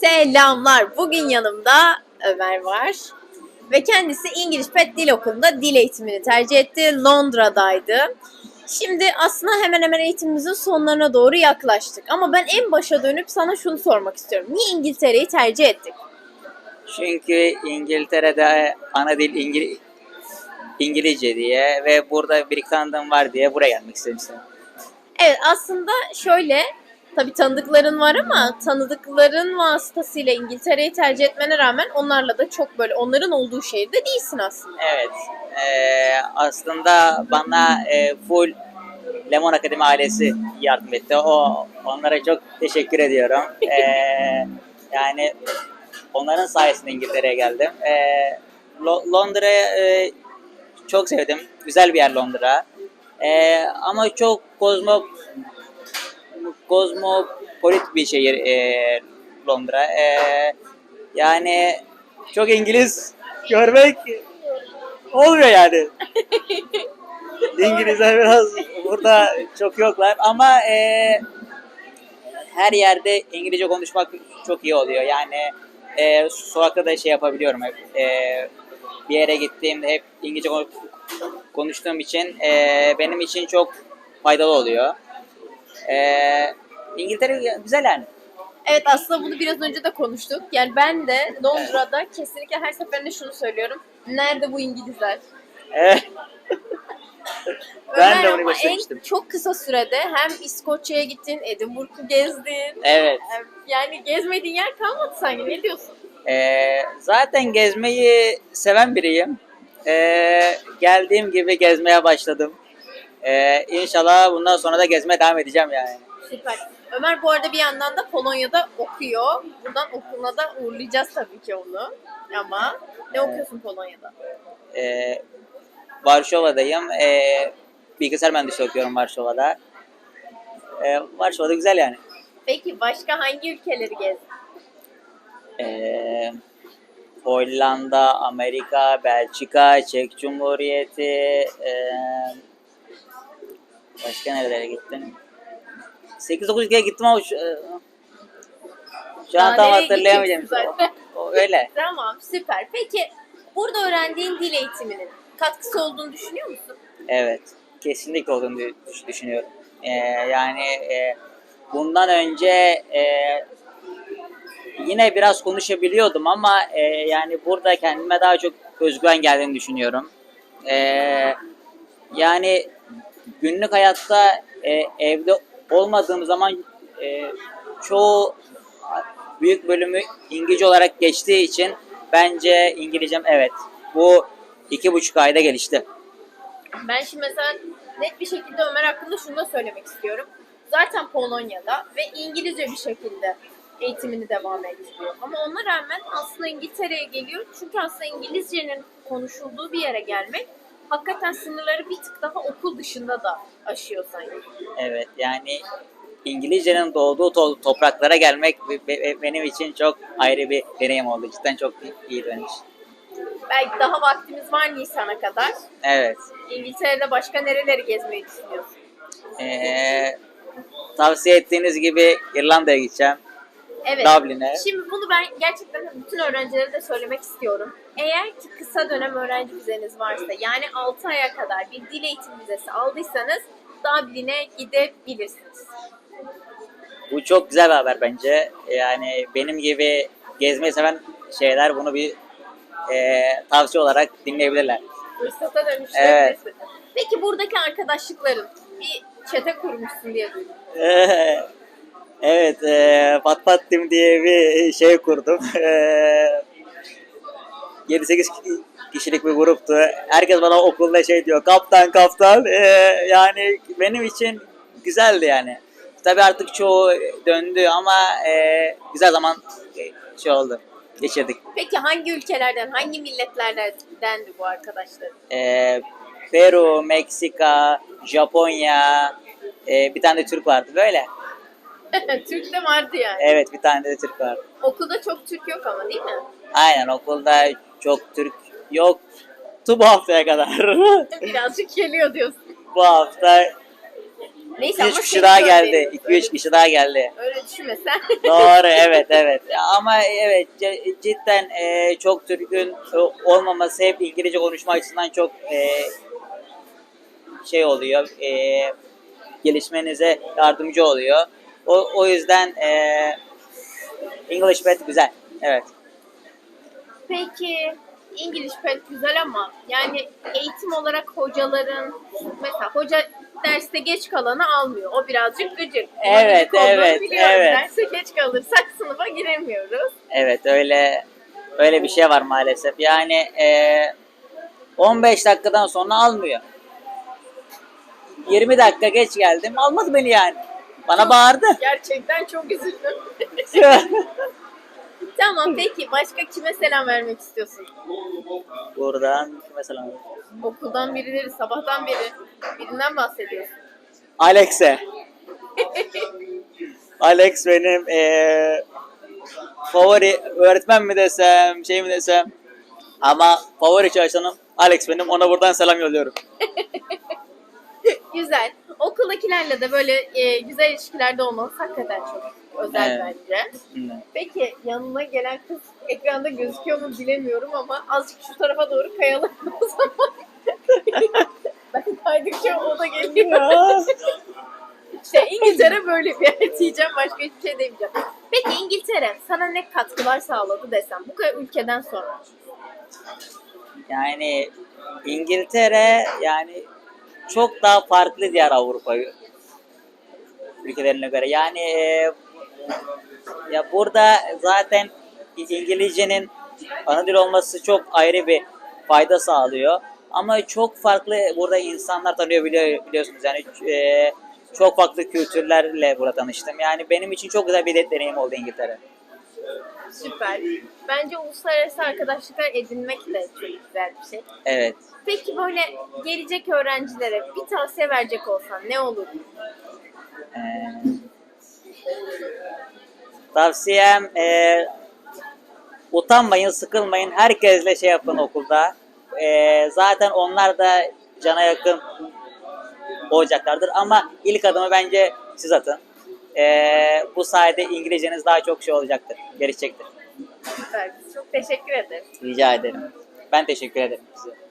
Selamlar. Bugün yanımda Ömer var. Ve kendisi İngiliz Pet Dil Okulu'nda dil eğitimini tercih etti. Londra'daydı. Şimdi aslında hemen hemen eğitimimizin sonlarına doğru yaklaştık. Ama ben en başa dönüp sana şunu sormak istiyorum. Niye İngiltere'yi tercih ettik? Çünkü İngiltere'de ana dil İngil İngilizce diye ve burada bir tanıdığım var diye buraya gelmek istemiştim. Evet aslında şöyle tabii tanıdıkların var ama tanıdıkların vasıtasıyla İngiltere'yi tercih etmene rağmen onlarla da çok böyle onların olduğu şehirde değilsin aslında. Evet. eee, aslında bana eee, full Lemon Akademi ailesi yardım etti. O onlara çok teşekkür ediyorum. Eee, yani onların sayesinde İngiltere'ye geldim. Eee Lo- Londra'yı eee, çok sevdim. Güzel bir yer Londra. Eee, ama çok kozmo kozmopolit bir şehir eee, Londra. Eee, yani çok İngiliz görmek olmuyor yani. İngilizler biraz burada çok yoklar ama eee, her yerde İngilizce konuşmak çok iyi oluyor. Yani eee sokakta da şey yapabiliyorum hep. Eee, bir yere gittiğimde hep İngilizce konuş- konuştuğum için eee, benim için çok faydalı oluyor. Eee İngiltere güzel yani. Evet aslında bunu biraz önce de konuştuk. Yani ben de Londra'da kesinlikle her seferinde şunu söylüyorum. Nerede bu İngilizler? Evet. Ben de onu en çok kısa sürede hem İskoçya'ya gittin, Edinburgh'u gezdin. Evet. Yani gezmediğin yer kalmadı sanki. Ne diyorsun? Ee, zaten gezmeyi seven biriyim. Ee, geldiğim gibi gezmeye başladım. Ee, inşallah bundan sonra da gezmeye devam edeceğim yani. Süper. Ömer bu arada bir yandan da Polonya'da okuyor. Buradan okuluna da uğurlayacağız tabii ki onu. Ama ne okuyorsun Polonya'da? Ee, Varşova'dayım. Ee, bilgisayar mühendisliği okuyorum Varşova'da. Ee, Varşova'da güzel yani. Peki başka hangi ülkeleri gezdin? Ee, Hollanda, Amerika, Belçika, Çek Cumhuriyeti, ee, başka nerelere gittim? 8-9 ülkeye gittim ama şu, ee, şu an tam hatırlayamayacağım. O, o öyle. Tamam süper. Peki burada öğrendiğin dil eğitiminin katkısı olduğunu düşünüyor musun? Evet, kesinlikle olduğunu düş- düşünüyorum. Ee, yani e, bundan önce e, yine biraz konuşabiliyordum ama e, yani burada kendime daha çok özgüven geldiğini düşünüyorum. E, yani günlük hayatta e, evde olmadığım zaman e, çoğu büyük bölümü İngilizce olarak geçtiği için bence İngilizcem evet bu iki buçuk ayda gelişti. Ben şimdi mesela net bir şekilde Ömer hakkında şunu da söylemek istiyorum. Zaten Polonya'da ve İngilizce bir şekilde eğitimini devam ettiriyor. Ama ona rağmen aslında İngiltere'ye geliyor. Çünkü aslında İngilizcenin konuşulduğu bir yere gelmek hakikaten sınırları bir tık daha okul dışında da aşıyor sanki. Evet yani İngilizcenin doğduğu to- topraklara gelmek be- be- benim için çok ayrı bir deneyim oldu. Cidden çok iyi için. Belki daha vaktimiz var Nisan'a kadar. Evet. İngiltere'de başka nereleri gezmeyi düşünüyorsun? Ee, tavsiye ettiğiniz gibi İrlanda'ya gideceğim. Evet. Dublin'e. Şimdi bunu ben gerçekten bütün öğrencilere de söylemek istiyorum. Eğer ki kısa dönem öğrenci vizeniz varsa yani 6 aya kadar bir dil eğitim vizesi aldıysanız Dublin'e gidebilirsiniz. Bu çok güzel bir haber bence. Yani benim gibi gezmeyi seven şeyler bunu bir e, tavsiye olarak dinleyebilirler. Fırsata dönüştürebilirsin. Evet. Peki buradaki arkadaşlıkların bir çete kurmuşsun diye duydum. Evet, e, Pat Pat Team diye bir şey kurdum. Ee, 7-8 kişilik bir gruptu. Herkes bana okulda şey diyor, kaptan kaptan. Ee, yani benim için güzeldi yani. Tabii artık çoğu döndü ama e, güzel zaman e, şey oldu, geçirdik. Peki hangi ülkelerden, hangi milletlerdendi bu arkadaşlar? Ee, Peru, Meksika, Japonya, e, bir tane de Türk vardı böyle. Türk de vardı yani. Evet, bir tane de Türk vardı. Okulda çok Türk yok ama değil mi? Aynen okulda çok Türk yoktu bu haftaya kadar. Birazcık geliyor diyorsun. bu hafta Neyse 2-3 ama kişi seni daha göndeririz. geldi. 2-3 kişi daha geldi. Öyle düşünme sen. Doğru evet evet. Ama evet cidden e, çok Türk'ün e, olmaması hep İngilizce konuşma açısından çok e, şey oluyor. E, gelişmenize yardımcı oluyor. O, o yüzden e, English Pet güzel. Evet. Peki İngiliz pek güzel ama yani eğitim olarak hocaların mesela hoca derste geç kalanı almıyor. O birazcık gıcık. Evet, olduğunu evet, biliyorum. evet. Derse geç kalırsak sınıfa giremiyoruz. Evet öyle öyle bir şey var maalesef. Yani e, 15 dakikadan sonra almıyor. 20 dakika geç geldim almadı beni yani. Bana bağırdı. Gerçekten çok üzüldüm. tamam peki başka kime selam vermek istiyorsun? Buradan kime selam Okuldan birileri sabahtan beri birinden bahsediyorsun. Alex'e. Alex benim eee, favori öğretmen mi desem, şey mi desem. Ama favori çalışanım Alex benim. Ona buradan selam yolluyorum. Güzel. Okuldakilerle de böyle e, güzel ilişkilerde olmanız hakikaten çok özel Evet. bence. Peki yanına gelen kız ekranda gözüküyor mu bilemiyorum ama azıcık şu tarafa doğru kayalım o zaman. ben kaydıkça o da geliyor. işte İngiltere böyle bir yer diyeceğim başka hiçbir şey demeyeceğim. Peki İngiltere sana ne katkılar sağladı desem bu kadar ülkeden sonra. Yani İngiltere yani çok daha farklı diğer Avrupa ülkelerine göre. Yani e, ya burada zaten İngilizcenin ana dil olması çok ayrı bir fayda sağlıyor. Ama çok farklı burada insanlar tanıyor biliyor, biliyorsunuz. Yani e, çok farklı kültürlerle burada tanıştım. Yani benim için çok güzel bir deneyim oldu İngiltere. Süper. Bence uluslararası arkadaşlıklar edinmek de çok güzel bir şey. Evet. Peki böyle gelecek öğrencilere bir tavsiye verecek olsan ne olur? Ee, tavsiyem e, utanmayın, sıkılmayın. Herkesle şey yapın okulda. E, zaten onlar da cana yakın olacaklardır. Ama ilk adımı bence siz atın. E, bu sayede İngilizceniz daha çok şey olacaktır, gelişecektir. Süper. Çok teşekkür ederim. Rica ederim. Ben teşekkür ederim size.